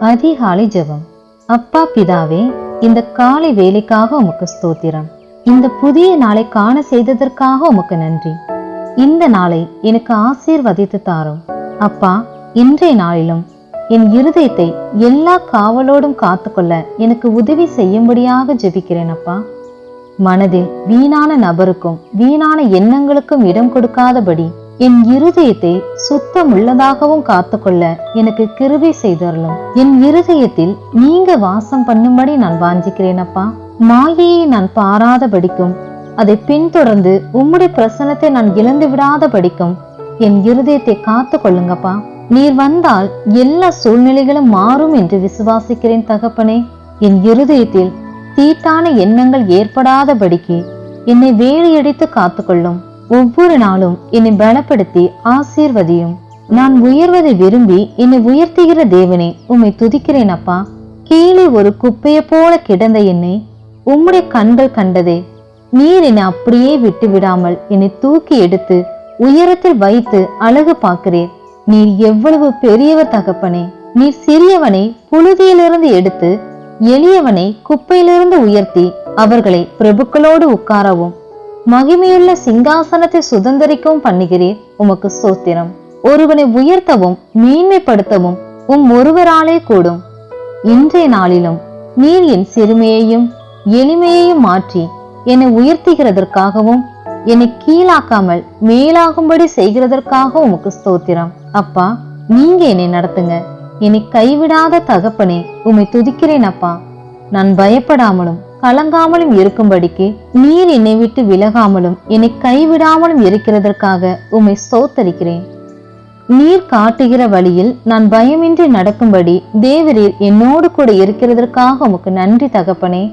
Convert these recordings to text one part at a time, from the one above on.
அதிகாலை ஜெபம். அப்பா பிதாவே இந்த காலை வேலைக்காக உமக்கு ஸ்தோத்திரம். இந்த புதிய நாளை காண செய்ததற்காக உமக்கு நன்றி. இந்த நாளை எனக்கு ஆசீர்வதித்து தாரும். அப்பா இன்றைய நாளிலும் என் இருதயத்தை எல்லா காவலோடும் காத்துக்கொள்ள எனக்கு உதவி செய்யும்படியாக ஜெபிக்கிறேன் அப்பா. மனதில் வீணான நபருக்கும் வீணான எண்ணங்களுக்கும் இடம் கொடுக்காதபடி என் இருதயத்தை சுத்தம் உள்ளதாகவும் காத்துக்கொள்ள எனக்கு கிருபை செய்தருளும். என் இருதயத்தில் நீங்க வாசம் பண்ணும்படி நான் வாஞ்சிக்கிறேன் அப்பா மாயையை நான் பாராதபடிக்கும் அதை பின்தொடர்ந்து உம்முடைய பிரசனத்தை நான் இழந்து விடாதபடிக்கும் என் இருதயத்தை காத்து கொள்ளுங்கப்பா நீர் வந்தால் எல்லா சூழ்நிலைகளும் மாறும் என்று விசுவாசிக்கிறேன் தகப்பனே. என் இருதயத்தில் தீட்டான எண்ணங்கள் ஏற்படாதபடிக்கு என்னை வேலையடித்து காத்துக்கொள்ளும். ஒவ்வொரு நாளும் என்னை பலப்படுத்தி ஆசீர்வதியும். நான் உயர்வதை விரும்பி என்னை உயர்த்துகிற தேவனே உம்மை துதிக்கிறேன் அப்பா. கீழே ஒரு குப்பையை போல கிடந்த என்னை உம்முடைய கண்கள் கண்டதே. நீர் என்னை அப்படியே விட்டு விடாமல் என்னை தூக்கி எடுத்து உயரத்தில் வைத்து அழகு பார்க்கிறீர். நீர் எவ்வளவு பெரியவர் தகப்பனே. நீர் சிறியவனை புழுதியிலிருந்து எடுத்து எளியவனை குப்பையிலிருந்து உயர்த்தி அவர்களை பிரபுக்களோடு உட்காரவும். மகிமையுள்ள சிங்காசனத்தை சுதந்திரிக்கவும் பண்ணுகிறீர். உமக்கு சோத்திரம். ஒருவனை உயர்த்தவும் மேன்மைப்படுத்தவும் உம் ஒருவராலே கூடும். இன்றைய நாளிலும் நீர் என் சிறுமையையும் எளிமையையும் மாற்றி என்னை உயர்த்துகிறதற்காகவும் என்னை கீழாக்காமல் மேலாகும்படி செய்கிறதற்காக உமக்கு ஸ்தோத்திரம் அப்பா நீங்க என்னை நடத்துங்க. என்னை கைவிடாத தகப்பனே உம்மை துதிக்கிறேன் அப்பா. நான் பயப்படாமலும் கலங்காமலும் இருக்கும்படிக்கு நீர் என்னை விட்டு விலகாமலும் என்னை கைவிடாமலும் இருக்கிறதற்காக உம்மை சோத்தரிக்கிறேன் நீர் காட்டுகிற வழியில் நான் பயமின்றி நடக்கும்படி தேவரீர் என்னோடு கூட இருக்கிறதற்காக உமக்கு நன்றி தகப்பனே.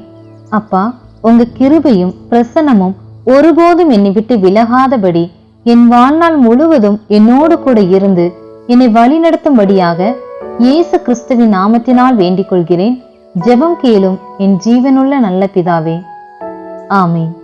அப்பா உங்க கிருபையும் பிரசன்னமும் ஒருபோதும் என்னை விட்டு விலகாதபடி என் வாழ்நாள் முழுவதும் என்னோடு கூட இருந்து என்னை வழிநடத்தும்படியாக இயேசு கிறிஸ்துவின் நாமத்தினால் வேண்டிக் கொள்கிறேன் ஜெபம் கேளும் என் ஜீவனுள்ள நல்ல பிதாவே. ஆமென்.